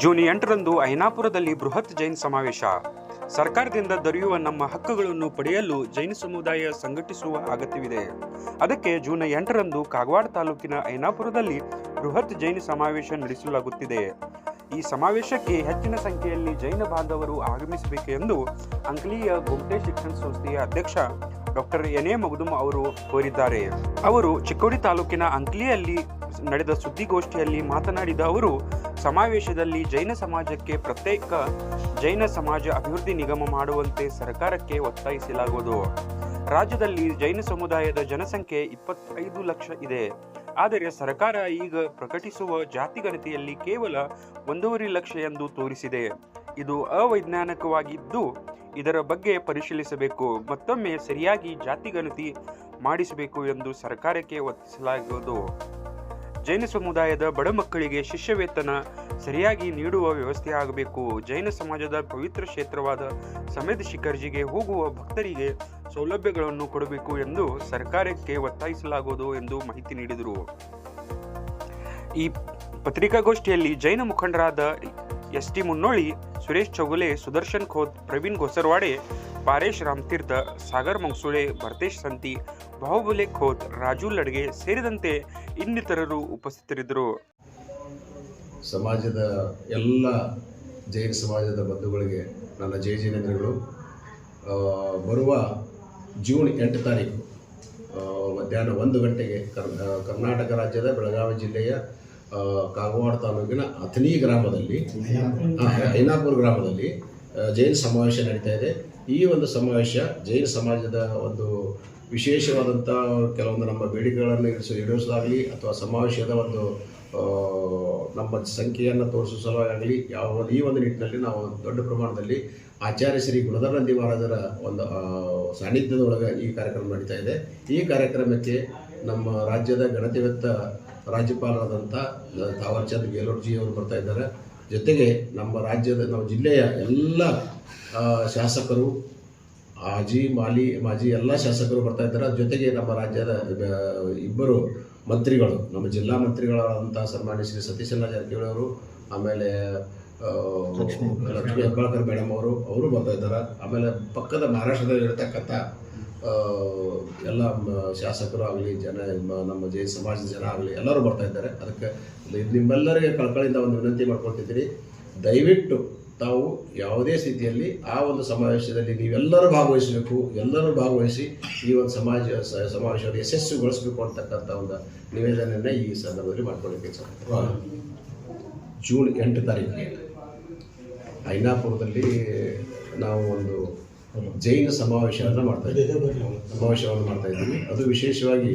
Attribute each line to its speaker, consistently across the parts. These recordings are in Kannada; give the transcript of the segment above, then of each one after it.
Speaker 1: ಜೂನ್ ಎಂಟರಂದು ಐನಾಪುರದಲ್ಲಿ ಬೃಹತ್ ಜೈನ್ ಸಮಾವೇಶ. ಸರ್ಕಾರದಿಂದ ದೊರೆಯುವ ನಮ್ಮ ಹಕ್ಕುಗಳನ್ನು ಪಡೆಯಲು ಜೈನ ಸಮುದಾಯ ಸಂಘಟಿಸುವ ಅಗತ್ಯವಿದೆ. ಅದಕ್ಕೆ ಜೂನ್ ಎಂಟರಂದು ಕಾಗವಾಡ ತಾಲೂಕಿನ ಐನಾಪುರದಲ್ಲಿ ಬೃಹತ್ ಜೈನ ಸಮಾವೇಶ ನಡೆಸಲಾಗುತ್ತಿದೆ. ಈ ಸಮಾವೇಶಕ್ಕೆ ಹೆಚ್ಚಿನ ಸಂಖ್ಯೆಯಲ್ಲಿ ಜೈನ ಬಾಂಧವರು ಆಗಮಿಸಬೇಕು ಎಂದು ಅಂಕಲಿಯ ಗುಮ್ಟೆ ಶಿಕ್ಷಣ ಸಂಸ್ಥೆಯ ಅಧ್ಯಕ್ಷ ಡಾಕ್ಟರ್ ಎನ್ ಎ ಮಗದುಮ್ ಅವರು ಕೋರಿದ್ದಾರೆ. ಅವರು ಚಿಕ್ಕೋಡಿ ತಾಲೂಕಿನ ಅಂಕ್ಲಿಯಲ್ಲಿ ನಡೆದ ಸುದ್ದಿಗೋಷ್ಠಿಯಲ್ಲಿ ಮಾತನಾಡಿದ ಅವರು ಸಮಾವೇಶದಲ್ಲಿ ಜೈನ ಸಮಾಜಕ್ಕೆ ಪ್ರತ್ಯೇಕ ಜೈನ ಸಮಾಜ ಅಭಿವೃದ್ಧಿ ನಿಗಮ ಮಾಡುವಂತೆ ಸರ್ಕಾರಕ್ಕೆ ಒತ್ತಾಯಿಸಲಾಗುವುದು. ರಾಜ್ಯದಲ್ಲಿ ಜೈನ ಸಮುದಾಯದ ಜನಸಂಖ್ಯೆ ಇಪ್ಪತ್ತೈದು ಲಕ್ಷ ಇದೆ. ಆದರೆ ಸರ್ಕಾರ ಈಗ ಪ್ರಕಟಿಸುವ ಜಾತಿಗಣತಿಯಲ್ಲಿ ಕೇವಲ ಒಂದೂವರೆ ಲಕ್ಷ ಎಂದು ತೋರಿಸಿದೆ. ಇದು ಅವೈಜ್ಞಾನಿಕವಾಗಿದ್ದು, ಇದರ ಬಗ್ಗೆ ಪರಿಶೀಲಿಸಬೇಕು. ಮತ್ತೊಮ್ಮೆ ಸರಿಯಾಗಿ ಜಾತಿಗಣತಿ ಮಾಡಿಸಬೇಕು ಎಂದು ಸರ್ಕಾರಕ್ಕೆ ಒತ್ತಾಯಿಸಲಾಗುವುದು. ಜೈನ ಸಮುದಾಯದ ಬಡ ಮಕ್ಕಳಿಗೆ ಶಿಷ್ಯವೇತನ ಸರಿಯಾಗಿ ನೀಡುವ ವ್ಯವಸ್ಥೆ ಆಗಬೇಕು. ಜೈನ ಸಮಾಜದ ಪವಿತ್ರ ಕ್ಷೇತ್ರವಾದ ಸಮೇದ ಶಿಖರ್ಜಿಗೆ ಹೋಗುವ ಭಕ್ತರಿಗೆ ಸೌಲಭ್ಯಗಳನ್ನು ಕೊಡಬೇಕು ಎಂದು ಸರ್ಕಾರಕ್ಕೆ ಒತ್ತಾಯಿಸಲಾಗುವುದು ಎಂದು ಮಾಹಿತಿ ನೀಡಿದರು. ಈ ಪತ್ರಿಕಾಗೋಷ್ಠಿಯಲ್ಲಿ ಜೈನ ಮುಖಂಡರಾದ ಎಸ್ ಟಿ ಮುನ್ನೋಳಿ, ಸುರೇಶ್ ಚೌಗುಲೆ, ಸುದರ್ಶನ್ ಖೋತ್ ಪ್ರವೀಣ್ ಗೊಸರವಾಡೆ ಪಾರೇಶ್ ರಾಮತೀರ್ಥ ಸಾಗರ್ ಮಂಗ್ಸುಳೆ ಭರತೇಶ್ ಸಂತಿ ಬಾಹುಬಲಿ ಖೋತ್ ರಾಜು ಲಡ್ಗೆ ಸೇರಿದಂತೆ ಇನ್ನಿತರರು ಉಪಸ್ಥಿತರಿದ್ದರು.
Speaker 2: ಸಮಾಜದ ಎಲ್ಲ ಜೈನ ಸಮಾಜದ ಬಂಧುಗಳಿಗೆ ನನ್ನ ಜೈ ಜೈನೇಂದ್ರಗಳು. ಬರುವ ಜೂನ್ ಎಂಟು ತಾರೀಕು ಮಧ್ಯಾಹ್ನ ಒಂದು ಗಂಟೆಗೆ ಕರ್ ಕರ್ನಾಟಕ ರಾಜ್ಯದ ಬೆಳಗಾವಿ ಜಿಲ್ಲೆಯ ಕಾಗವಾಡ ತಾಲೂಕಿನ ಅಥನಿ ಗ್ರಾಮದಲ್ಲಿ ಐನಾಪುರ್ ಗ್ರಾಮದಲ್ಲಿ ಜೈನ್ ಜೈನ ಸಮಾವೇಶ ನಡೀತಾ ಇದೆ. ಈ ಒಂದು ಸಮಾವೇಶ ಜೈನ ಸಮಾಜದ ಒಂದು ವಿಶೇಷವಾದಂಥ ಕೆಲವೊಂದು ನಮ್ಮ ಬೇಡಿಕೆಗಳನ್ನು ಇಡಿಸೋ ಈಡೇರಿಸೋದಾಗಲಿ ಅಥವಾ ಸಮಾವೇಶದ ಒಂದು ನಮ್ಮ ಸಂಖ್ಯೆಯನ್ನು ತೋರಿಸುವ ಸಲುವಾಗಿ ಯಾವ ಈ ಒಂದು ನಿಟ್ಟಿನಲ್ಲಿ ನಾವು ದೊಡ್ಡ ಪ್ರಮಾಣದಲ್ಲಿ ಆಚಾರ್ಯ ಶ್ರೀ ಗುಣಧರಂದಿ ಮಹಾರಾಜರ ಒಂದು ಸಾನ್ನಿಧ್ಯದೊಳಗೆ ಈ ಕಾರ್ಯಕ್ರಮ ನಡೀತಾ ಇದೆ. ಈ ಕಾರ್ಯಕ್ರಮಕ್ಕೆ ನಮ್ಮ ರಾಜ್ಯದ ಗಣತಿವೆತ್ತ ರಾಜ್ಯಪಾಲರಾದಂಥ ತಾವರ್ಚಂದ್ ಗೆಹ್ಲೋಟ್ಜಿ ಅವರು ಬರ್ತಾ ಇದ್ದಾರೆ. ಜೊತೆಗೆ ನಮ್ಮ ರಾಜ್ಯದ, ನಮ್ಮ ಜಿಲ್ಲೆಯ ಎಲ್ಲ ಶಾಸಕರು ಆಜಿ ಮಾಲಿ ಮಾಜಿ ಎಲ್ಲ ಶಾಸಕರು ಬರ್ತಾ ಇದ್ದಾರೆ. ಜೊತೆಗೆ ನಮ್ಮ ರಾಜ್ಯದ ಇಬ್ಬರು ಮಂತ್ರಿಗಳು ನಮ್ಮ ಜಿಲ್ಲಾ ಮಂತ್ರಿಗಳಾದಂಥ ಸನ್ಮಾನ್ಯ ಶ್ರೀ ಸತೀಶಣ್ಣ ಜಾರಕಿಹೊಳಿ ಅವರು ಆಮೇಲೆ ಲಕ್ಷ್ಮೀ ಹೆಬ್ಬಾಳ್ಕರ್ ಮೇಡಮ್ ಅವರು ಅವರು ಬರ್ತಾ ಇದ್ದಾರೆ. ಆಮೇಲೆ ಪಕ್ಕದ ಮಹಾರಾಷ್ಟ್ರದಲ್ಲಿ ಇರತಕ್ಕಂಥ ಎಲ್ಲ ಶಾಸಕರು ಆಗಲಿ ಜನ ನಮ್ಮ ಜೈ ಸಮಾಜದ ಜನ ಆಗಲಿ ಎಲ್ಲರೂ ಬರ್ತಾ ಇದ್ದಾರೆ. ಅದಕ್ಕೆ ನಿಮ್ಮೆಲ್ಲರಿಗೆ ಕಳ್ಕಳಿಂದ ಒಂದು ವಿನಂತಿ ಮಾಡ್ಕೊಳ್ತಿದ್ದೀನಿ. ದಯವಿಟ್ಟು ತಾವು ಯಾವುದೇ ಸ್ಥಿತಿಯಲ್ಲಿ ಆ ಒಂದು ಸಮಾವೇಶದಲ್ಲಿ ನೀವೆಲ್ಲರೂ ಭಾಗವಹಿಸಬೇಕು ಎಲ್ಲರೂ ಭಾಗವಹಿಸಿ ಈ ಒಂದು ಸಮಾಜ ಸಮಾವೇಶದಲ್ಲಿ ಸಮಾವೇಶವನ್ನು ಯಶಸ್ವಿಗೊಳಿಸಬೇಕು ಅಂತಕ್ಕಂಥ ಒಂದು ನಿವೇದನೆಯನ್ನು ಈ ಸಂದರ್ಭದಲ್ಲಿ ಮಾಡ್ಕೊಳ್ಳಿಕ್ಕೆ ಸರ್ ಜೂನ್ ಎಂಟು ತಾರೀಕಿಗೆ ಐನಾಪುರದಲ್ಲಿ ನಾವು ಒಂದು ಜೈನ ಸಮಾವೇಶವನ್ನು ಮಾಡ್ತಾ ಇದ್ದೀವಿ. ಸಮಾವೇಶವನ್ನು ಮಾಡ್ತಾ ಇದ್ದೀವಿ. ಅದು ವಿಶೇಷವಾಗಿ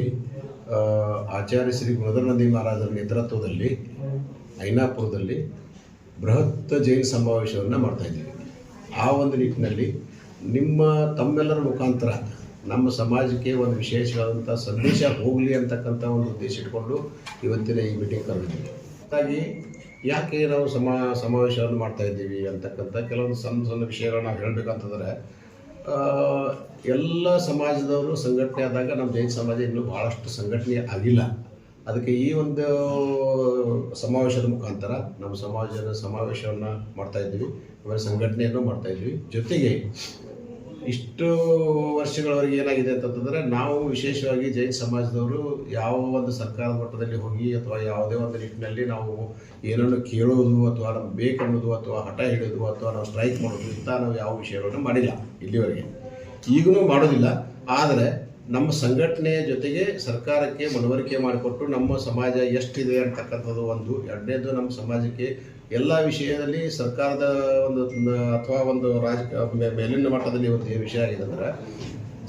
Speaker 2: ಆಚಾರ್ಯ ಶ್ರೀ ಗುಣಧರ್ನಂದಿ ಮಹಾರಾಜರ ನೇತೃತ್ವದಲ್ಲಿ ಐನಾಪುರದಲ್ಲಿ ಬೃಹತ್ ಜೈನ ಸಮಾವೇಶವನ್ನು ಮಾಡ್ತಾ ಇದ್ದೀವಿ. ಆ ಒಂದು ನಿಟ್ಟಿನಲ್ಲಿ ನಿಮ್ಮ ತಮ್ಮೆಲ್ಲರ ಮುಖಾಂತರ ನಮ್ಮ ಸಮಾಜಕ್ಕೆ ಒಂದು ವಿಶೇಷವಾದಂಥ ಸಂದೇಶ ಹೋಗಲಿ ಅಂತಕ್ಕಂಥ ಒಂದು ಉದ್ದೇಶ ಇಟ್ಕೊಂಡು ಇವತ್ತಿನ ಈ ಮೀಟಿಂಗ್ ಕರೆದಿದ್ದೀವಿ. ಹಾಗಾಗಿ ಯಾಕೆ ನಾವು ಸಮಾ, ಸಮಾವೇಶವನ್ನು ಮಾಡ್ತಾ ಇದ್ದೀವಿ ಅಂತಕ್ಕಂಥ ಕೆಲವೊಂದು ಸಣ್ಣ ಸಣ್ಣ ವಿಷಯಗಳನ್ನ ನಾವು ಹೇಳಬೇಕಂತಂದರೆ ಎಲ್ಲ ಸಮಾಜದವರು ಸಂಘಟನೆ ಆದಾಗ ನಮ್ಮ ಜೈನ ಸಮಾಜ ಇನ್ನೂ ಭಾಳಷ್ಟು ಸಂಘಟನೆ ಆಗಿಲ್ಲ. ಅದಕ್ಕೆ ಈ ಒಂದು ಸಮಾವೇಶದ ಮುಖಾಂತರ ನಮ್ಮ ಸಮಾಜದ ಸಮಾವೇಶವನ್ನು ಮಾಡ್ತಾ ಇದ್ದೀವಿ ಆಮೇಲೆ ಸಂಘಟನೆಯನ್ನು ಮಾಡ್ತಾ ಇದ್ವಿ. ಜೊತೆಗೆ ಇಷ್ಟು ವರ್ಷಗಳವರೆಗೆ ಏನಾಗಿದೆ ಅಂತಂತಂದರೆ ನಾವು ವಿಶೇಷವಾಗಿ ಜೈನ್ ಸಮಾಜದವರು ಯಾವ ಒಂದು ಸರ್ಕಾರದ ಮಟ್ಟದಲ್ಲಿ ಹೋಗಿ ಅಥವಾ ಯಾವುದೇ ಒಂದು ನಿಟ್ಟಿನಲ್ಲಿ ನಾವು ಏನನ್ನು ಕೇಳೋದು ಅಥವಾ ನಮ್ಗೆ ಬೇಕನ್ನೋದು ಅಥವಾ ಹಠ ಹಿಡಿಯೋದು ಅಥವಾ ನಾವು ಸ್ಟ್ರೈಕ್ ಮಾಡೋದು ಇಂಥ ನಾವು ಯಾವ ವಿಷಯಗಳನ್ನು ಮಾಡಿಲ್ಲ ಇಲ್ಲಿವರೆಗೆ. ಈಗಲೂ ಮಾಡೋದಿಲ್ಲ. ಆದರೆ ನಮ್ಮ ಸಂಘಟನೆಯ ಜೊತೆಗೆ ಸರ್ಕಾರಕ್ಕೆ ಮನವರಿಕೆ ಮಾಡಿಕೊಟ್ಟು ನಮ್ಮ ಸಮಾಜ ಎಷ್ಟಿದೆ ಅಂತಕ್ಕಂಥದ್ದು ಒಂದು ಎರಡನೇದು ನಮ್ಮ ಸಮಾಜಕ್ಕೆ ಎಲ್ಲ ವಿಷಯದಲ್ಲಿ ಸರ್ಕಾರದ ಒಂದು, ಅಥವಾ ಒಂದು ರಾಜ ಮೇಲಿನ ಮಟ್ಟದಲ್ಲಿ ಒಂದು ವಿಷಯ ಆಗಿದೆ ಅಂದ್ರೆ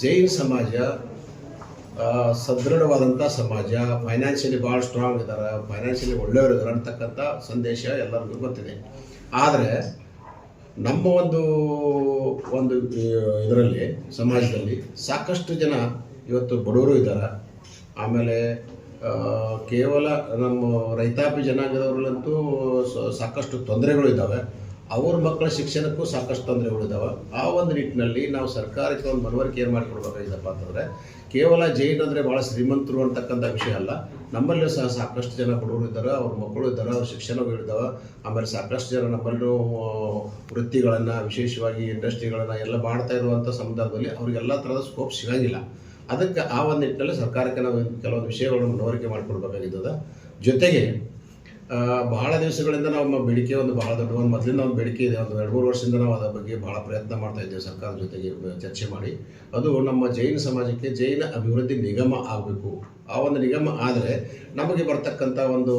Speaker 2: ಜೈನ್ ಸಮಾಜ ಸದೃಢವಾದಂಥ ಸಮಾಜ ಫೈನಾನ್ಷಿಯಲಿ ಭಾಳ ಸ್ಟ್ರಾಂಗ್ ಇದ್ದಾರೆ ಫೈನಾನ್ಷಿಯಲಿ ಒಳ್ಳೆಯವರು ಇದ್ದಾರೆ ಅಂತಕ್ಕಂಥ ಸಂದೇಶ ಎಲ್ಲರಿಗೂ ಗೊತ್ತಿದೆ. ಆದರೆ ನಮ್ಮ ಒಂದು ಒಂದು, ಇದರಲ್ಲಿ, ಸಮಾಜದಲ್ಲಿ ಸಾಕಷ್ಟು ಜನ ಇವತ್ತು ಬಡವರು ಇದ್ದಾರೆ. ಆಮೇಲೆ ಕೇವಲ ನಮ್ಮ ರೈತಾಪಿ ಜನಾಂಗದವರಲ್ಲಂತೂ ಸಾಕಷ್ಟು ತೊಂದರೆಗಳು ಇದ್ದಾವೆ. ಅವ್ರ ಮಕ್ಕಳ ಶಿಕ್ಷಣಕ್ಕೂ ಸಾಕಷ್ಟು ತೊಂದರೆಗಳು ಇದ್ದಾವೆ. ಆ ಒಂದು ನಿಟ್ಟಿನಲ್ಲಿ ನಾವು ಸರ್ಕಾರಕ್ಕೆ ಒಂದು ಮನವರಿಕೆ ಏನು ಮಾಡಿಕೊಡ್ಬೇಕಾಗಿದ್ದಪ್ಪ ಅಂತಂದರೆ, ಕೇವಲ ಜೈನ್ ಅಂದರೆ ಭಾಳ ಶ್ರೀಮಂತರು ಅಂತಕ್ಕಂಥ ವಿಷಯ ಅಲ್ಲ. ನಮ್ಮಲ್ಲೂ ಸಹ ಸಾಕಷ್ಟು ಜನ ಬಡವರು ಇದ್ದಾರೆ, ಅವ್ರ ಮಕ್ಕಳು ಇದ್ದಾರೆ, ಅವ್ರ ಶಿಕ್ಷಣಗಳು ಇದ್ದಾವೆ. ಆಮೇಲೆ ಸಾಕಷ್ಟು ಜನ ನಮ್ಮಲ್ಲೂ ವೃತ್ತಿಗಳನ್ನು, ವಿಶೇಷವಾಗಿ ಇಂಡಸ್ಟ್ರಿಗಳನ್ನು ಎಲ್ಲ ಮಾಡ್ತಾ ಇರುವಂಥ ಸಂದರ್ಭದಲ್ಲಿ ಅವ್ರಿಗೆಲ್ಲ ಥರದ ಸ್ಕೋಪ್ ಸಿಗಂಗಿಲ್ಲ. ಅದಕ್ಕೆ ಆ ಒಂದು ನಿಟ್ಟಿನಲ್ಲಿ ಸರ್ಕಾರಕ್ಕೆ ನಾವು ಕೆಲವೊಂದು ವಿಷಯಗಳನ್ನು ಮನವರಿಕೆ ಮಾಡಿಕೊಡ್ಬೇಕಾಗಿದ್ದದ. ಜೊತೆಗೆ ಬಹಳ ದಿವಸಗಳಿಂದ ನಮ್ಮ ಬೇಡಿಕೆ ಒಂದು ಬಹಳ ದೊಡ್ಡ ಒಂದು ಮೊದಲಿಂದ ಒಂದು ಬೇಡಿಕೆ ಇದೆ. ಒಂದು ಎರಡು ಮೂರು ವರ್ಷದಿಂದ ನಾವು ಅದರ ಬಗ್ಗೆ ಬಹಳ ಪ್ರಯತ್ನ ಮಾಡ್ತಾ ಇದ್ದೇವೆ ಸರ್ಕಾರದ ಜೊತೆಗೆ ಚರ್ಚೆ ಮಾಡಿ. ಅದು ನಮ್ಮ ಜೈನ ಸಮಾಜಕ್ಕೆ ಜೈನ ಅಭಿವೃದ್ಧಿ ನಿಗಮ ಆಗಬೇಕು. ಆ ಒಂದು ನಿಗಮ ಆದರೆ ನಮಗೆ ಬರ್ತಕ್ಕಂಥ ಒಂದು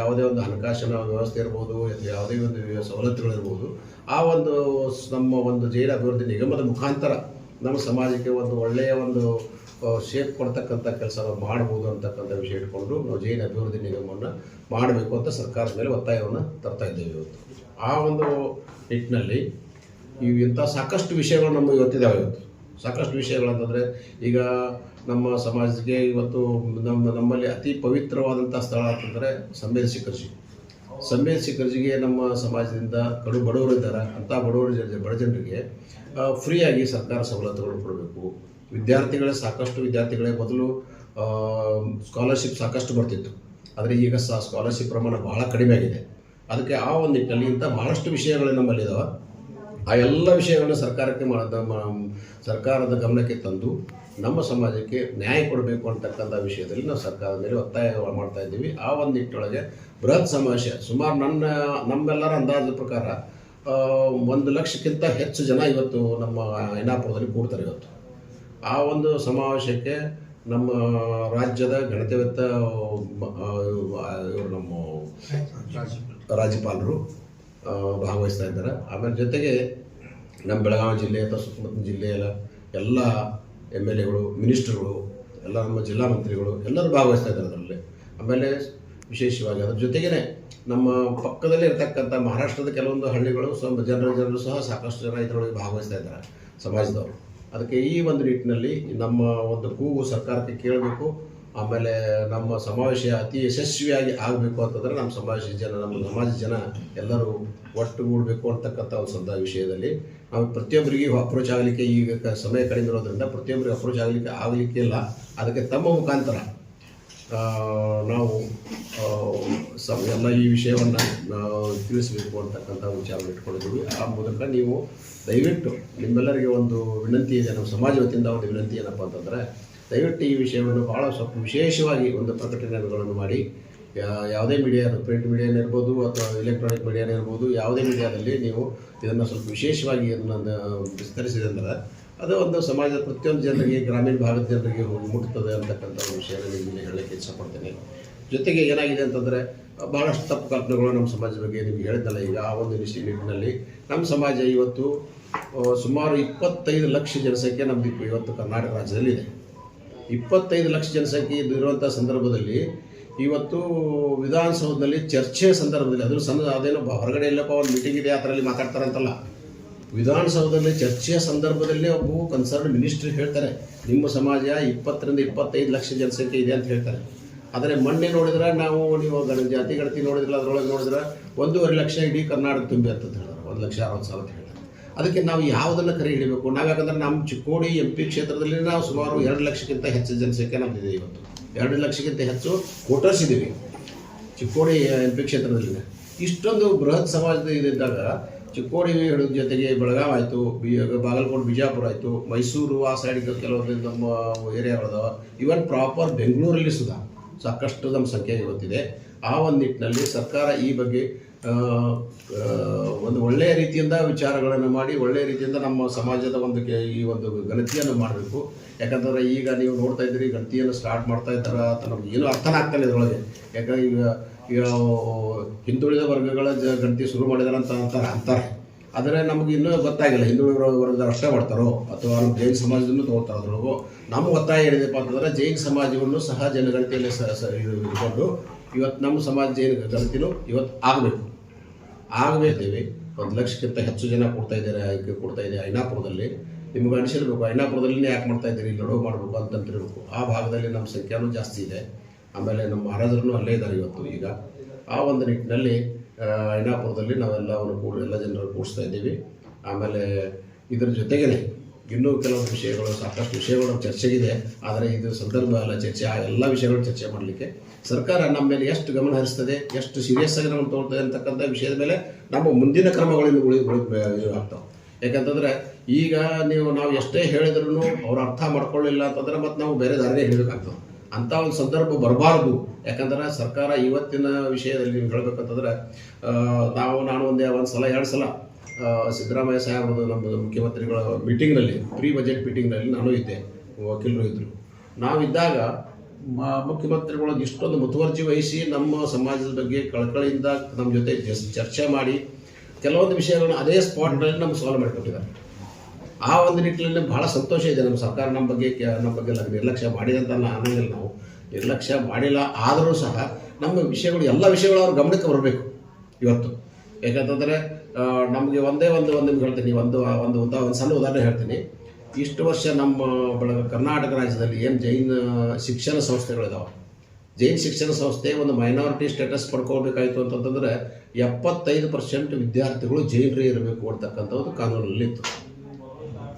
Speaker 2: ಯಾವುದೇ ಒಂದು ಹಣಕಾಸಿನ ವ್ಯವಸ್ಥೆ ಇರ್ಬೋದು ಯಾವುದೇ ಒಂದು ಸವಲತ್ತುಗಳಿರ್ಬೋದು, ಆ ಒಂದು ನಮ್ಮ ಒಂದು ಜೈನ ಅಭಿವೃದ್ಧಿ ನಿಗಮದ ಮುಖಾಂತರ ನಮ್ಮ ಸಮಾಜಕ್ಕೆ ಒಂದು ಒಳ್ಳೆಯ ಒಂದು ಶೇಪ್ ಕೊಡ್ತಕ್ಕಂಥ ಕೆಲಸ ಮಾಡ್ಬೋದು ಅಂತಕ್ಕಂಥ ವಿಷಯ ಇಟ್ಕೊಂಡು ನಾವು ಜೈನ ಅಭಿವೃದ್ಧಿ ನಿಗಮವನ್ನು ಮಾಡಬೇಕು ಅಂತ ಸರ್ಕಾರದ ಮೇಲೆ ಒತ್ತಾಯವನ್ನು ತರ್ತಾ ಇದ್ದೇವೆ ಇವತ್ತು. ಆ ಒಂದು ನಿಟ್ಟಿನಲ್ಲಿ ಇವು ಇಂಥ ಸಾಕಷ್ಟು ವಿಷಯಗಳು ನಮ್ಮ ಇವತ್ತಿದ್ದಾವೆ ಇವತ್ತು. ಸಾಕಷ್ಟು ವಿಷಯಗಳಂತಂದರೆ ಈಗ ನಮ್ಮ ಸಮಾಜಕ್ಕೆ ಇವತ್ತು ನಮ್ಮ ನಮ್ಮಲ್ಲಿ ಅತಿ ಪವಿತ್ರವಾದಂಥ ಸ್ಥಳ ಅಂತಂದರೆ ಸಂವೇದಸಿ ಕರ್ಜಿ ಸಂವೇದಸಿ ಸಿಕ್ಕರ್ಜಿಗೆ ನಮ್ಮ ಸಮಾಜದಿಂದ ಕಡು ಬಡವರು ಇದ್ದಾರೆ, ಅಂಥ ಬಡವರು ಜನ ಬಡ ಜನರಿಗೆ ಫ್ರೀಯಾಗಿ ಸರ್ಕಾರ ಸವಲತ್ತುಗಳು ಕೊಡಬೇಕು. ವಿದ್ಯಾರ್ಥಿಗಳೇ ಸಾಕಷ್ಟು ವಿದ್ಯಾರ್ಥಿಗಳೇ ಮೊದಲು ಸ್ಕಾಲರ್ಶಿಪ್ ಸಾಕಷ್ಟು ಬರ್ತಿತ್ತು. ಆದರೆ ಈಗ ಸಹ ಸ್ಕಾಲರ್ಶಿಪ್ ಪ್ರಮಾಣ ಬಹಳ ಕಡಿಮೆ ಆಗಿದೆ. ಅದಕ್ಕೆ ಆ ಒಂದು ನಿಟ್ಟಿನಲ್ಲಿ ಇಂಥ ಬಹಳಷ್ಟು ವಿಷಯಗಳು ನಮ್ಮಲ್ಲಿದ್ದಾವೆ ಆ ಎಲ್ಲ ವಿಷಯಗಳನ್ನು ಸರ್ಕಾರಕ್ಕೆ ಸರ್ಕಾರದ ಗಮನಕ್ಕೆ ತಂದು ನಮ್ಮ ಸಮಾಜಕ್ಕೆ ನ್ಯಾಯ ಕೊಡಬೇಕು ಅಂತಕ್ಕಂಥ ವಿಷಯದಲ್ಲಿ ನಾವು ಸರ್ಕಾರದ ಮೇಲೆ ಒತ್ತಾಯ ಮಾಡ್ತಾ ಇದ್ದೀವಿ. ಆ ಒಂದು ನಿಟ್ಟಿನೊಳಗೆ ಬೃಹತ್ ಸಮಾವೇಶ ಸುಮಾರು ನನ್ನ ನಮ್ಮೆಲ್ಲರ ಅಂದಾಜು ಪ್ರಕಾರ ಒಂದು ಲಕ್ಷಕ್ಕಿಂತ ಹೆಚ್ಚು ಜನ ಇವತ್ತು ನಮ್ಮ ಐನಾಪುರದಲ್ಲಿ ಕೂಡ್ತಾರೆ ಇವತ್ತು. ಆ ಒಂದು ಸಮಾವೇಶಕ್ಕೆ ನಮ್ಮ ರಾಜ್ಯದ ಗಣತೆವೆತ್ತ ಇವರು ನಮ್ಮ ರಾಜ್ಯಪಾಲರು ಭಾಗವಹಿಸ್ತಾ ಇದ್ದಾರೆ. ಆಮೇಲೆ ಜೊತೆಗೆ ನಮ್ಮ ಬೆಳಗಾವಿ ಜಿಲ್ಲೆ ಅಥವಾ ಸುತ್ತಮುತ್ತ ಜಿಲ್ಲೆಯ ಎಲ್ಲ ಎಂ ಎಲ್ ಎಗಳು, ಮಿನಿಸ್ಟರ್ಗಳು, ಎಲ್ಲ ನಮ್ಮ ಜಿಲ್ಲಾ ಮಂತ್ರಿಗಳು ಎಲ್ಲರೂ ಭಾಗವಹಿಸ್ತಾ ಇದ್ದಾರೆ ಅದರಲ್ಲಿ. ಆಮೇಲೆ ವಿಶೇಷವಾಗಿ ಅದ್ರ ಜೊತೆಗೇ ನಮ್ಮ ಪಕ್ಕದಲ್ಲಿ ಇರತಕ್ಕಂಥ ಮಹಾರಾಷ್ಟ್ರದ ಕೆಲವೊಂದು ಹಳ್ಳಿಗಳು ಸ್ವಲ್ಪ ಜನರ ಜನರು ಸಹ ಸಾಕಷ್ಟು ಜನ ಇದರೊಳಗೆ ಭಾಗವಹಿಸ್ತಾ ಇದ್ದಾರೆ ಸಮಾಜದವರು. ಅದಕ್ಕೆ ಈ ಒಂದು ನಿಟ್ಟಿನಲ್ಲಿ ನಮ್ಮ ಒಂದು ಕೂಗು ಸರ್ಕಾರಕ್ಕೆ ಕೇಳಬೇಕು. ಆಮೇಲೆ ನಮ್ಮ ಸಮಾವೇಶ ಅತಿ ಯಶಸ್ವಿಯಾಗಿ ಆಗಬೇಕು ಅಂತಂದರೆ ನಮ್ಮ ಸಮಾವೇಶ ಜನ, ನಮ್ಮ ಸಮಾಜ ಜನ ಎಲ್ಲರೂ ಒಟ್ಟುಗೂಡಬೇಕು ಅಂತಕ್ಕಂಥ ಒಂದು ಸಂದ ವಿಷಯದಲ್ಲಿ. ನಾವು ಪ್ರತಿಯೊಬ್ಬರಿಗೆ ಅಪ್ರೋಚ್ ಆಗಲಿಕ್ಕೆ ಈಗ ಸಮಯ ಕಡಿಮೆ ಇರೋದ್ರಿಂದ ಪ್ರತಿಯೊಬ್ಬರಿಗೆ ಅಪ್ರೋಚ್ ಆಗಲಿಕ್ಕೆ ಆಗಲಿಕ್ಕೆ ಇಲ್ಲ. ಅದಕ್ಕೆ ತಮ್ಮ ಮುಖಾಂತರ ನಾವು ಸ- ಎಲ್ಲ ಈ ವಿಷಯವನ್ನು ತಿಳಿಸಬೇಕು ಅಂತಕ್ಕಂಥ ವಿಚಾರ ಇಟ್ಕೊಂಡಿದ್ದೀವಿ. ಆ ಮೂಲಕ ನೀವು ದಯವಿಟ್ಟು ನಿಮ್ಮೆಲ್ಲರಿಗೆ ಒಂದು ವಿನಂತಿ ಇದೆ. ನಮ್ಮ ಸಮಾಜ ವತಿಯಿಂದ ಒಂದು ವಿನಂತಿ ಏನಪ್ಪ ಅಂತಂದರೆ ದಯವಿಟ್ಟು ಈ ವಿಷಯವನ್ನು ಭಾಳ ಸ್ವಲ್ಪ ವಿಶೇಷವಾಗಿ ಒಂದು ಪ್ರಕಟಣೆಗಳನ್ನು ಮಾಡಿ. ಯಾವುದೇ ಮೀಡಿಯಾ ಪ್ರಿಂಟ್ ಮೀಡಿಯಾನೇ ಇರ್ಬೋದು ಅಥವಾ ಎಲೆಕ್ಟ್ರಾನಿಕ್ ಮೀಡಿಯಾನೇ ಇರ್ಬೋದು ಯಾವುದೇ ಮೀಡಿಯಾದಲ್ಲಿ ನೀವು ಇದನ್ನು ಸ್ವಲ್ಪ ವಿಶೇಷವಾಗಿ ಇದನ್ನು ವಿಸ್ತರಿಸಿದೆ ಅಂದರೆ ಅದು ಒಂದು ಸಮಾಜದ ಪ್ರತಿಯೊಂದು ಜನರಿಗೆ, ಗ್ರಾಮೀಣ ಭಾಗದ ಜನರಿಗೆ ಮುಟ್ತದೆ ಅಂತಕ್ಕಂಥ ಒಂದು ವಿಷಯ ನಿಮಗೆ ಹೇಳಕ್ಕೆ ಇಷ್ಟಪಡ್ತೇನೆ ಜೊತೆಗೆ ಏನಾಗಿದೆ ಅಂತಂದರೆ ಭಾಳಷ್ಟು ತಪ್ಪು ಕಲ್ಪನೆಗಳು ನಮ್ಮ ಸಮಾಜದ ಬಗ್ಗೆ ನಿಮಗೆ ಹೇಳಿದ್ದಲ್ಲ ಈಗ ಆ ಒಂದು ನಿಟ್ಟಿನಲ್ಲಿ. ನಮ್ಮ ಸಮಾಜ ಇವತ್ತು ಸುಮಾರು ಇಪ್ಪತ್ತೈದು ಲಕ್ಷ ಜನಸಂಖ್ಯೆ ನಮ್ಮದು ಇವತ್ತು ಕರ್ನಾಟಕ ರಾಜ್ಯದಲ್ಲಿದೆ. ಇಪ್ಪತ್ತೈದು ಲಕ್ಷ ಜನಸಂಖ್ಯೆ ಇರುವಂಥ ಸಂದರ್ಭದಲ್ಲಿ ಇವತ್ತು ವಿಧಾನಸೌಧದಲ್ಲಿ ಚರ್ಚೆ ಸಂದರ್ಭದಲ್ಲಿ ಅದ್ರ ಸಂದ ಅದೇನೋ ಹೊರಗಡೆ ಎಲ್ಲಪ್ಪ ಒಂದು ಮೀಟಿಂಗ್ ಇದೆ, ಆ ಥರಲ್ಲಿ ಮಾತಾಡ್ತಾರಂತಲ್ಲ. ವಿಧಾನಸೌಧದಲ್ಲಿ ಚರ್ಚೆಯ ಸಂದರ್ಭದಲ್ಲಿ ಒಬ್ಬ ಕನ್ಸರ್ನ್ ಮಿನಿಸ್ಟ್ರಿ ಹೇಳ್ತಾರೆ, ನಿಮ್ಮ ಸಮಾಜ ಇಪ್ಪತ್ತರಿಂದ ಇಪ್ಪತ್ತೈದು ಲಕ್ಷ ಜನಸಂಖ್ಯೆ ಇದೆ ಅಂತ ಹೇಳ್ತಾರೆ. ಆದರೆ ಮೊನ್ನೆ ನೋಡಿದ್ರೆ, ನಾವು ನೀವು ಗಣ ಜಾತಿ, ಗಣತಿ ನೋಡಿದ್ರೆ ಅದರೊಳಗೆ ನೋಡಿದ್ರೆ, ಒಂದೂವರೆ ಲಕ್ಷ ಇಡೀ ಕರ್ನಾಟಕ ತುಂಬಿ ಅಂತ ಹೇಳಿದ್ರು, ಒಂದು ಲಕ್ಷ ಅರವತ್ತು ಸಾವಿರ ಅಂತ ಅದಕ್ಕೆ ನಾವು ಯಾವುದನ್ನು ಕರೆ ಹಿಡಿಬೇಕು? ನಾವು ಯಾಕಂದ್ರೆ ನಮ್ಮ ಚಿಕ್ಕೋಡಿ ಎಂ ಪಿ ಕ್ಷೇತ್ರದಲ್ಲಿ ನಾವು ಸುಮಾರು ಎರಡು ಲಕ್ಷಕ್ಕಿಂತ ಹೆಚ್ಚು ಜನಸಂಖ್ಯೆ ನಮ್ಮದಿದೆ ಇವತ್ತು. ಎರಡು ಲಕ್ಷಕ್ಕಿಂತ ಹೆಚ್ಚು ವೋಟರ್ಸ್ ಇದ್ದೀವಿ. ಚಿಕ್ಕೋಡಿ ಎಂ ಪಿ ಕ್ಷೇತ್ರದಲ್ಲಿ. ಇಷ್ಟೊಂದು ಬೃಹತ್ ಸಮಾಜದ ಇದ್ದಾಗ ಚಿಕ್ಕೋಡಿ ಜೊತೆಗೆ ಬೆಳಗಾವಿ ಆಯಿತು, ಬಿ, ಬಾಗಲಕೋಟೆ, ಬಿಜಾಪುರ ಆಯಿತು, ಮೈಸೂರು, ಆ ಸೈಡ್ ಕೆಲವೊಂದು ನಮ್ಮ ಏರಿಯಾಗಳದಾವ. ಇವನ್ ಪ್ರಾಪರ್ ಬೆಂಗಳೂರಲ್ಲಿ ಸುಧಾ ಸಾಕಷ್ಟು ನಮ್ಮ ಸಂಖ್ಯೆ ಇವತ್ತಿದೆ. ಆ ಒಂದು ನಿಟ್ಟಿನಲ್ಲಿ ಸರ್ಕಾರ ಈ ಬಗ್ಗೆ ಒಂದು ಒಳ್ಳೆಯ ರೀತಿಯಿಂದ ವಿಚಾರಗಳನ್ನು ಮಾಡಿ ಒಳ್ಳೆಯ ರೀತಿಯಿಂದ ನಮ್ಮ ಸಮಾಜದ ಒಂದು ಈ ಒಂದು ಗಣತಿಯನ್ನು ಮಾಡಬೇಕು. ಯಾಕಂದ್ರೆ ಈಗ ನೀವು ನೋಡ್ತಾ ಇದ್ದೀರಿ, ಗಣತಿಯನ್ನು ಸ್ಟಾರ್ಟ್ ಮಾಡ್ತಾ ಇದ್ದಾರ ಅಂತ ನಮ್ಗೆ ಏನೂ ಅರ್ಥನೇ ಇಲ್ಲ ಇದರೊಳಗೆ. ಯಾಕಂದ್ರೆ ಈಗ ಈಗ ಹಿಂದುಳಿದ ವರ್ಗಗಳ ಜ, ಗಣತಿ ಶುರು ಮಾಡಿದಾರೆ ಅಂತ ಅಂತಾರೆ ಅಂತಾರೆ. ಆದರೆ ನಮಗೆ ಇನ್ನೂ ಗೊತ್ತಾಗಿಲ್ಲ, ಹಿಂದುಳಿದ ವರ್ಗದ ಅಷ್ಟೇ ಮಾಡ್ತಾರೋ, ಅಥವಾ ನಮ್ಮ ಜೈನ್ ಸಮಾಜದನ್ನು ತೊಗೊಳ್ತಾರೆ ಅದ್ರೊಳಗು. ನಮ್ಮ ಒತ್ತಾಯ ಏನಿದೆಪ್ಪ ಅಂತಂದ್ರೆ ಜೈನ್ ಸಮಾಜವನ್ನು ಸಹ ಜನಗಣತಿಯಲ್ಲಿ ಸ- ಇದು ಇಟ್ಕೊಂಡು ಇವತ್ತು ನಮ್ಮ ಸಮಾಜ ಏನು ಗಣತಿನೂ ಇವತ್ತು ಆಗಬೇಕು. ಆಗಬೇಕೇವೆ ಒಂದು ಲಕ್ಷಕ್ಕಿಂತ ಹೆಚ್ಚು ಜನ ಕೊಡ್ತಾ ಇದ್ದಾರೆ ಕೊಡ್ತಾ ಇದೆ. ಐನಾಪುರದಲ್ಲಿ ನಿಮ್ಗೆ ಅನಿಸಿರ್ಬೇಕು, ಐನಾಪುರದಲ್ಲಿನೇ ಯಾಕೆ ಮಾಡ್ತಾ ಇದ್ದೀರಿ? ನಡುವೆ ಮಾಡಬೇಕು ಅಂತಂತಿರಬೇಕು. ಆ ಭಾಗದಲ್ಲಿ ನಮ್ಮ ಸಂಖ್ಯಾನೂ ಜಾಸ್ತಿ ಇದೆ. ಆಮೇಲೆ ನಮ್ಮ ಮಹಾರಾಜರು ಅಲ್ಲೇ ಇದ್ದಾರೆ ಇವತ್ತು ಈಗ. ಆ ಒಂದು ನಿಟ್ಟಿನಲ್ಲಿ ಐನಾಪುರದಲ್ಲಿ ನಾವೆಲ್ಲವನ್ನು ಕೂಡ ಎಲ್ಲ ಜನರು ಕೂಡಿಸ್ತಾ ಇದ್ದೀವಿ. ಆಮೇಲೆ ಇದ್ರ ಜೊತೆಗೇ ಇನ್ನೂ ಕೆಲವು ವಿಷಯಗಳು, ಸಾಕಷ್ಟು ವಿಷಯಗಳು ಚರ್ಚೆಗಿದೆ. ಆದರೆ ಇದು ಸಂದರ್ಭ ಅಲ್ಲ, ಚರ್ಚೆ. ಆ ಎಲ್ಲ ವಿಷಯಗಳು ಚರ್ಚೆ ಮಾಡಲಿಕ್ಕೆ ಸರ್ಕಾರ ನಮ್ಮ ಮೇಲೆ ಎಷ್ಟು ಗಮನ ಹರಿಸ್ತದೆ, ಎಷ್ಟು ಸೀರಿಯಸ್ ಆಗಿ ನಾವು ತಗೊಳ್ತದೆ ಅಂತಕ್ಕಂಥ ವಿಷಯದ ಮೇಲೆ ನಮ್ಮ ಮುಂದಿನ ಕ್ರಮಗಳನ್ನು ಉಳಿ ಇದು ಆಗ್ತಾವೆ. ಯಾಕಂತಂದ್ರೆ ಈಗ ನೀವು, ನಾವು ಎಷ್ಟೇ ಹೇಳಿದ್ರು ಅವ್ರು ಅರ್ಥ ಮಾಡ್ಕೊಳ್ಳಿಲ್ಲ ಅಂತಂದ್ರೆ ಮತ್ತೆ ನಾವು ಬೇರೆ ದಾರಿನೇ ಹೇಳಬೇಕಾಗ್ತದೆ ಅಂಥ ಒಂದು ಸಂದರ್ಭ ಬರಬಾರ್ದು. ಯಾಕಂದ್ರೆ ಸರ್ಕಾರ ಇವತ್ತಿನ ವಿಷಯದಲ್ಲಿ ನೀವು ನಾವು, ನಾನು ಒಂದೇ ಒಂದು ಸಲ, ಎರಡು ಸಲ ಸಿದ್ದರಾಮಯ್ಯ ಸಾಹೇಬ್ರದ್ದು ನಮ್ಮ ಮುಖ್ಯಮಂತ್ರಿಗಳ ಮೀಟಿಂಗ್ನಲ್ಲಿ ಪ್ರೀ ಬಜೆಟ್ ಮೀಟಿಂಗ್ನಲ್ಲಿ ನಾನು ಇದ್ದೆ, ವಕೀಲರು ಇದ್ದರು ನಾವಿದ್ದಾಗ ಮುಖ್ಯಮಂತ್ರಿಗಳು ಇಷ್ಟೊಂದು ಮುತುವರ್ಜಿ ವಹಿಸಿ ನಮ್ಮ ಸಮಾಜದ ಬಗ್ಗೆ ಕಳಕಳಿಯಿಂದ ನಮ್ಮ ಜೊತೆ ಚರ್ಚೆ ಮಾಡಿ ಕೆಲವೊಂದು ವಿಷಯಗಳನ್ನ ಅದೇ ಸ್ಪಾಟ್ನಲ್ಲಿ ನಮ್ಗೆ ಸಾಲ್ವ್ ಮಾಡಿಕೊಟ್ಟಿದ್ದಾರೆ. ಆ ಒಂದು ನಿಟ್ಟಿನಲ್ಲಿ ಬಹಳ ಸಂತೋಷ ಇದೆ ನಮ್ಮ ಸರ್ಕಾರ ನಮ್ಮ ಬಗ್ಗೆ ನಮ್ಮ ಬಗ್ಗೆ ನಿರ್ಲಕ್ಷ್ಯ ಮಾಡಿದೆ ಅಂತ ಅಲ್ಲ ಅನ್ನೋಂಗಿಲ್ಲ ನಾವು. ನಿರ್ಲಕ್ಷ್ಯ ಮಾಡಿಲ್ಲ, ಆದರೂ ಸಹ ನಮ್ಮ ವಿಷಯಗಳು, ಎಲ್ಲ ವಿಷಯಗಳು ಅವ್ರ ಗಮನಕ್ಕೆ ಬರಬೇಕು ಇವತ್ತು. ಯಾಕಂತಂದರೆ ನಮಗೆ ಒಂದೇ ಒಂದು ಒಂದು ಹೇಳ್ತೀನಿ, ಒಂದು ಒಂದು ಒಂದು ಸಣ್ಣ ಉದಾಹರಣೆ ಹೇಳ್ತೀನಿ. ಇಷ್ಟು ವರ್ಷ ನಮ್ಮ ಬೆಳಗ ಕರ್ನಾಟಕ ರಾಜ್ಯದಲ್ಲಿ ಏನು ಜೈನ ಶಿಕ್ಷಣ ಸಂಸ್ಥೆಗಳಿದಾವೆ ಜೈನ್ ಶಿಕ್ಷಣ ಸಂಸ್ಥೆ ಒಂದು ಮೈನಾರಿಟಿ ಸ್ಟೇಟಸ್ ಪಡ್ಕೋಬೇಕಾಯಿತು ಅಂತಂತಂದ್ರೆ ಎಪ್ಪತ್ತೈದು ಪರ್ಸೆಂಟ್ ವಿದ್ಯಾರ್ಥಿಗಳು ಜೈನರೇ ಇರಬೇಕು ಅಂತಕ್ಕಂಥ ಒಂದು ಕಾನೂನಲ್ಲಿತ್ತು.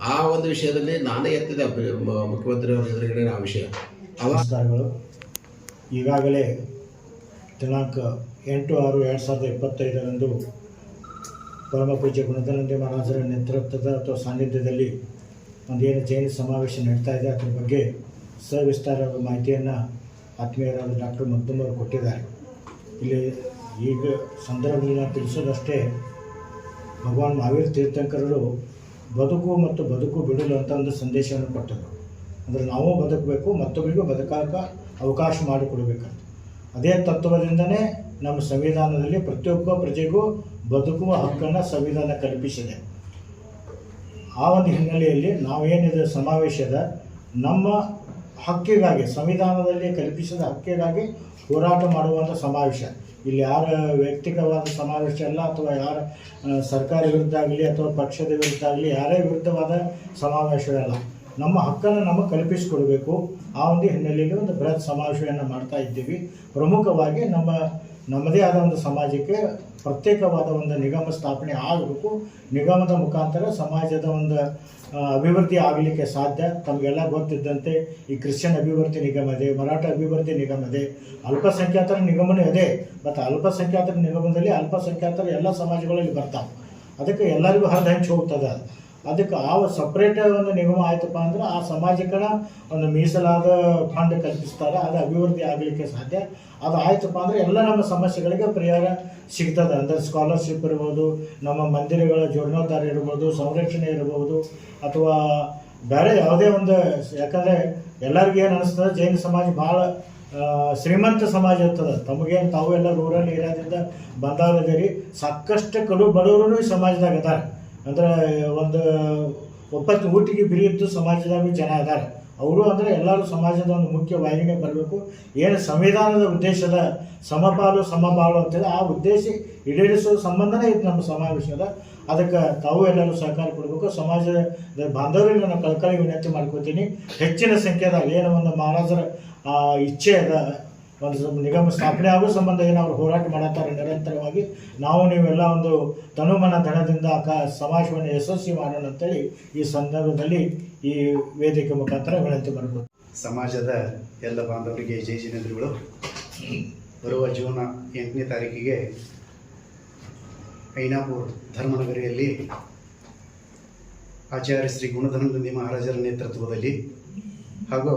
Speaker 2: ಆ ಒಂದು ವಿಷಯದಲ್ಲಿ ನಾನೇ ಎತ್ತಿದೆ ಮುಖ್ಯಮಂತ್ರಿಯವರ ಎದುರುಗಡೆ ಆ ವಿಷಯ.
Speaker 3: ಅವಸ್ಥಾನಗಳು ಈಗಾಗಲೇ ದಿನಾಂಕ ಎಂಟು ಆರು ಎರಡು ಸಾವಿರದ ಇಪ್ಪತ್ತೈದರಂದು ಪರಮ ಪೂಜ್ಯ ಗುಣದಾನಂದ ಮಹಾರಾಜರ ನೇತೃತ್ವದ ಅಥವಾ ಸಾನ್ನಿಧ್ಯದಲ್ಲಿ ಒಂದೇನು ಜೈನ ಸಮಾವೇಶ ನಡೀತಾ ಇದೆ, ಅದ್ರ ಬಗ್ಗೆ ಸವಿಸ್ತಾರವಾದ ಮಾಹಿತಿಯನ್ನು ಆತ್ಮೀಯರಾದ ಡಾಕ್ಟರ್ ಮದ್ದಮ್ಮರು ಕೊಟ್ಟಿದ್ದಾರೆ. ಇಲ್ಲಿ ಈಗ ಸಂದರ್ಭದಲ್ಲಿ ತಿಳಿಸೋದಷ್ಟೇ, ಭಗವಾನ್ ಮಹಾವೀರ್ ತೀರ್ಥಂಕರರು ಬದುಕು ಮತ್ತು ಬದುಕು ಬಿಡಲು ಅಂತ ಒಂದು ಸಂದೇಶವನ್ನು ಕೊಟ್ಟರು. ಅಂದರೆ ನಾವು ಬದುಕಬೇಕು ಮತ್ತೊಬ್ಬರಿಗೂ ಬದುಕಾಕ ಅವಕಾಶ ಮಾಡಿಕೊಡಬೇಕಂತ. ಅದೇ ತತ್ವದಿಂದನೇ ನಮ್ಮ ಸಂವಿಧಾನದಲ್ಲಿ ಪ್ರತಿಯೊಬ್ಬ ಪ್ರಜೆಗೂ ಬದುಕುವ ಹಕ್ಕನ್ನು ಸಂವಿಧಾನ ಕಲ್ಪಿಸಿದೆ. ಆ ಒಂದು ಹಿನ್ನೆಲೆಯಲ್ಲಿ ನಾವೇನಿದೆ ಸಮಾವೇಶದ ನಮ್ಮ ಹಕ್ಕಿಗಾಗಿ, ಸಂವಿಧಾನದಲ್ಲಿ ಕಲ್ಪಿಸಿದ ಹಕ್ಕಿಗಾಗಿ ಹೋರಾಟ ಮಾಡುವಂಥ ಸಮಾವೇಶ. ಇಲ್ಲಿ ಯಾರ ವ್ಯಕ್ತಿಗತವಾದ ಸಮಾವೇಶ ಅಲ್ಲ, ಅಥವಾ ಯಾರ ಸರ್ಕಾರ ವಿರುದ್ಧ ಆಗಲಿ, ಅಥವಾ ಪಕ್ಷದ ವಿರುದ್ಧ ಆಗಲಿ, ಯಾರೇ ವಿರುದ್ಧವಾದ ಸಮಾವೇಶವಲ್ಲ ನಮ್ಮ ಹಕ್ಕನ್ನು ನಮಗೆ ಕಲ್ಪಿಸಿಕೊಡ್ಬೇಕು. ಆ ಒಂದು ಹಿನ್ನೆಲೆಯಲ್ಲಿ ಒಂದು ಬೃಹತ್ ಸಮಾವೇಶವನ್ನು ಮಾಡ್ತಾ ಇದ್ದೀವಿ. ಪ್ರಮುಖವಾಗಿ ನಮ್ಮ, ನಮ್ಮದೇ ಆದ ಒಂದು ಸಮಾಜಕ್ಕೆ ಪ್ರತ್ಯೇಕವಾದ ಒಂದು ನಿಗಮ ಸ್ಥಾಪನೆ ಆಗಬೇಕು. ನಿಗಮದ ಮುಖಾಂತರ ಸಮಾಜದ ಒಂದು ಅಭಿವೃದ್ಧಿ ಆಗಲಿಕ್ಕೆ ಸಾಧ್ಯ. ತಮಗೆಲ್ಲ ಗೊತ್ತಿದ್ದಂತೆ ಈ ಕ್ರಿಶ್ಚಿಯನ್ ಅಭಿವೃದ್ಧಿ ನಿಗಮ ಇದೆ, ಮರಾಠ ಅಭಿವೃದ್ಧಿ ನಿಗಮ ಇದೆ. ಅಲ್ಪಸಂಖ್ಯಾತರ ನಿಗಮನೂ ಇದೆ. ಮತ್ತು ಅಲ್ಪಸಂಖ್ಯಾತರ ನಿಗಮದಲ್ಲಿ ಅಲ್ಪಸಂಖ್ಯಾತರ ಎಲ್ಲ ಸಮಾಜಗಳಲ್ಲಿ ಬರ್ತಾವೆ. ಅದಕ್ಕೆ ಎಲ್ಲರಿಗೂ ಹರಿದು ಹಂಚಿ ಹೋಗ್ತದೆ. ಅದಕ್ಕೆ ಆ ಸಪ್ರೇಟ್ ಒಂದು ನಿಗಮ ಆಯ್ತಪ್ಪ ಅಂದ್ರೆ ಆ ಸಮಾಜಕ್ಕನ ಒಂದು ಮೀಸಲಾದ ಫಂಡ್ ಕಲ್ಪಿಸ್ತಾರೆ, ಅದು ಅಭಿವೃದ್ಧಿ ಆಗಲಿಕ್ಕೆ ಸಾಧ್ಯ. ಅದು ಆಯ್ತಪ್ಪ ಅಂದ್ರೆ ಎಲ್ಲ ನಮ್ಮ ಸಮಸ್ಯೆಗಳಿಗೆ ಪರಿಹಾರ ಸಿಗ್ತದೆ. ಅಂದರೆ ಸ್ಕಾಲರ್ಶಿಪ್ ಇರ್ಬೋದು, ನಮ್ಮ ಮಂದಿರಗಳ ಜೀರ್ಣೋದ್ಧಾರ ಇರ್ಬೋದು, ಸಂರಕ್ಷಣೆ ಇರ್ಬೋದು, ಅಥವಾ ಬೇರೆ ಯಾವುದೇ ಒಂದು, ಯಾಕಂದರೆ ಎಲ್ಲರಿಗೂ ಏನು ಅನಿಸ್ತದೆ, ಜೈನ ಸಮಾಜ ಭಾಳ ಶ್ರೀಮಂತ ಸಮಾಜ ಇರ್ತದೆ. ತಮಗೇನು ತಾವು ಎಲ್ಲ ರೂರಲ್ ಏರಿಯಾದಿಂದ ಬಂದಾಗದಿರಿ ಸಾಕಷ್ಟು ಕಡು ಬಡವರು ಈ ಸಮಾಜದಾಗ ಅದಾರೆ. ಅಂದ್ರೆ ಒಂದು ಒಪ್ಪತ್ತು ಊಟಿಗೆ ಬಿರಿಯಿದ್ದು ಸಮಾಜದಾಗ ಜನ ಅದಾರೆ ಅವರು ಅಂದರೆ ಎಲ್ಲರೂ ಸಮಾಜದ ಒಂದು ಮುಖ್ಯ ವಾಹಿನಿಗೆ ಬರಬೇಕು. ಏನು ಸಂವಿಧಾನದ ಉದ್ದೇಶದ ಸಮಪಾಲು ಸಮಪಾಲು ಅಂತೇಳಿ ಆ ಉದ್ದೇಶ ಈಡೇರಿಸುವ ಸಂಬಂಧನೇ ಇತ್ತು ನಮ್ಮ ಸಮಾವೇಶದ. ಅದಕ್ಕೆ ತಾವು ಎಲ್ಲರೂ ಸಹಕಾರ ಕೊಡಬೇಕು. ಸಮಾಜದ ಬಾಂಧವ್ಯನ ನಾನು ಕಳ್ಕಳಿ ವಿನಂತಿ ಮಾಡ್ಕೋತೀನಿ. ಹೆಚ್ಚಿನ ಸಂಖ್ಯೆದಾಗ ಏನು ಒಂದು ಮಹಾರಾಜರ ಇಚ್ಛೆ ಅದ. ಒಂದು ನಿಗಮ ಸ್ಥಾಪನೆ ಆಗೋ ಸಂಬಂಧ ಏನು ಅವ್ರು ಹೋರಾಟ ಮಾಡತ್ತಾರೆ ನಿರಂತರವಾಗಿ. ನಾವು ನೀವೆಲ್ಲ ಒಂದು ತನುಮನ ಧನದಿಂದ ಕ ಸಮಾಜವನ್ನು ಯಶಸ್ವಿ ಮಾಡೋಣ ಅಂತೇಳಿ ಈ ಸಂದರ್ಭದಲ್ಲಿ ಈ ವೇದಿಕೆ ಮುಖಾಂತರ ವಿನಂತಿ ಬರಬಹುದು
Speaker 4: ಸಮಾಜದ ಎಲ್ಲ ಬಾಂಧವರಿಗೆ ಜೈ ಜಿನೇಂದ್ರಗಳು. ಬರುವ ಜೂನ್ ಎಂಟನೇ ತಾರೀಕಿಗೆ ಐನಾಪುರ್ ಧರ್ಮನಗರಿಯಲ್ಲಿ ಆಚಾರ್ಯ ಶ್ರೀ ಗುಣಧನಂದಿ ಮಹಾರಾಜರ ನೇತೃತ್ವದಲ್ಲಿ ಹಾಗೂ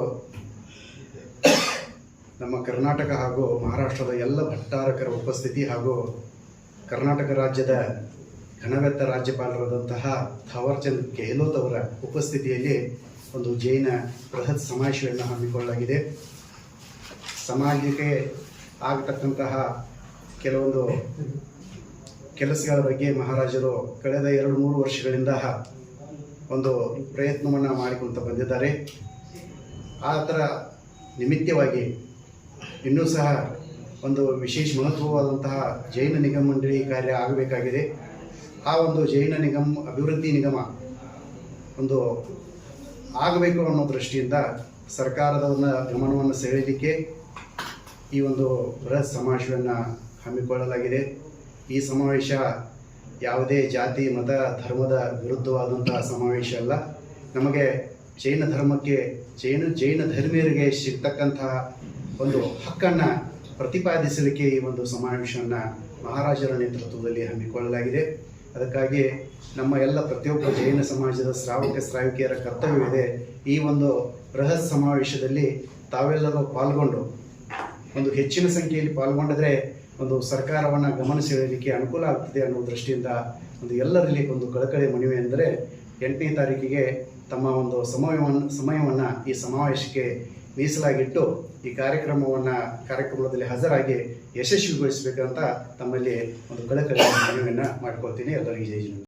Speaker 4: ನಮ್ಮ ಕರ್ನಾಟಕ ಹಾಗೂ ಮಹಾರಾಷ್ಟ್ರದ ಎಲ್ಲ ಭಟ್ಟಾರಕರ ಉಪಸ್ಥಿತಿ ಹಾಗೂ ಕರ್ನಾಟಕ ರಾಜ್ಯದ ಘನವೆತ್ತ ರಾಜ್ಯಪಾಲರಾದಂತಹ ಥಾವರ್ಚಂದ್ ಗೆಹ್ಲೋತ್ ಅವರ ಉಪಸ್ಥಿತಿಯಲ್ಲಿ ಒಂದು ಜೈನ ಬೃಹತ್ ಸಮಾವೇಶವನ್ನು ಹಮ್ಮಿಕೊಳ್ಳಲಾಗಿದೆ. ಸಮಾಜಕ್ಕೆ ಆಗತಕ್ಕಂತಹ ಕೆಲವೊಂದು ಕೆಲಸಗಳ ಬಗ್ಗೆ ಮಹಾರಾಜರು ಕಳೆದ ಎರಡು ಮೂರು ವರ್ಷಗಳಿಂದ ಒಂದು ಪ್ರಯತ್ನವನ್ನು ಮಾಡಿಕೊಂತ ಬಂದಿದ್ದಾರೆ. ಆ ಥರ ನಿಮಿತ್ತವಾಗಿ ಇನ್ನೂ ಸಹ ಒಂದು ವಿಶೇಷ ಮಹತ್ವವಾದಂತಹ ಜೈನ ನಿಗಮ ಮಂಡಳಿ ಕಾರ್ಯ ಆಗಬೇಕಾಗಿದೆ. ಆ ಒಂದು ಜೈನ ನಿಗಮ, ಅಭಿವೃದ್ಧಿ ನಿಗಮ ಒಂದು ಆಗಬೇಕು ಅನ್ನೋ ದೃಷ್ಟಿಯಿಂದ ಸರ್ಕಾರದ ಒಂದು ಗಮನವನ್ನು ಸೆಳೆಯಲಿಕ್ಕೆ ಈ ಒಂದು ಬೃಹತ್ ಸಮಾವೇಶವನ್ನು ಹಮ್ಮಿಕೊಳ್ಳಲಾಗಿದೆ. ಈ ಸಮಾವೇಶ ಯಾವುದೇ ಜಾತಿ, ಮತ, ಧರ್ಮದ ವಿರುದ್ಧವಾದಂತಹ ಸಮಾವೇಶ ಅಲ್ಲ. ನಮಗೆ ಜೈನ ಧರ್ಮಕ್ಕೆ, ಜೈನ ಜೈನ ಧರ್ಮೀಯರಿಗೆ ಸಿಗ್ತಕ್ಕಂತಹ ಒಂದು ಹಕ್ಕನ್ನು ಪ್ರತಿಪಾದಿಸಲಿಕ್ಕೆ ಈ ಒಂದು ಸಮಾವೇಶವನ್ನು ಮಹಾರಾಜರ ನೇತೃತ್ವದಲ್ಲಿ ಹಮ್ಮಿಕೊಳ್ಳಲಾಗಿದೆ. ಅದಕ್ಕಾಗಿ ನಮ್ಮ ಎಲ್ಲ ಪ್ರತಿಯೊಬ್ಬ ಜೈನ ಸಮಾಜದ ಶ್ರಾವಕ ಶ್ರಾವಿಕೆಯರ ಕರ್ತವ್ಯವಿದೆ ಈ ಒಂದು ಬೃಹತ್ ಸಮಾವೇಶದಲ್ಲಿ ತಾವೆಲ್ಲರೂ ಪಾಲ್ಗೊಂಡು ಒಂದು ಹೆಚ್ಚಿನ ಸಂಖ್ಯೆಯಲ್ಲಿ ಪಾಲ್ಗೊಂಡಿದ್ರೆ ಒಂದು ಸರ್ಕಾರವನ್ನು ಗಮನ ಸೆಳೆಯಲಿಕ್ಕೆ ಅನುಕೂಲ ಆಗ್ತದೆ ಅನ್ನೋ ದೃಷ್ಟಿಯಿಂದ ಒಂದು ಎಲ್ಲರಲ್ಲಿ ಒಂದು ಕಳಕಳಿ ಮನವಿ ಎಂದರೆ ಎಂಟನೇ ತಾರೀಕಿಗೆ ತಮ್ಮ ಒಂದು ಸಮಯವನ್ನು ಸಮಯವನ್ನು ಈ ಸಮಾವೇಶಕ್ಕೆ ಮೀಸಲಾಗಿಟ್ಟು ಈ ಕಾರ್ಯಕ್ರಮವನ್ನು ಕಾರ್ಯಕ್ರಮದಲ್ಲಿ ಹಾಜರಾಗಿ ಯಶಸ್ವಿಗೊಳಿಸಬೇಕಂತ ತಮ್ಮಲ್ಲಿ ಒಂದು ಕಳಕಳಿಯ ಮನವಿಯನ್ನು ಮಾಡ್ಕೊಳ್ತೀನಿ. ಎಲ್ಲರಿಗೂ ಜೈ.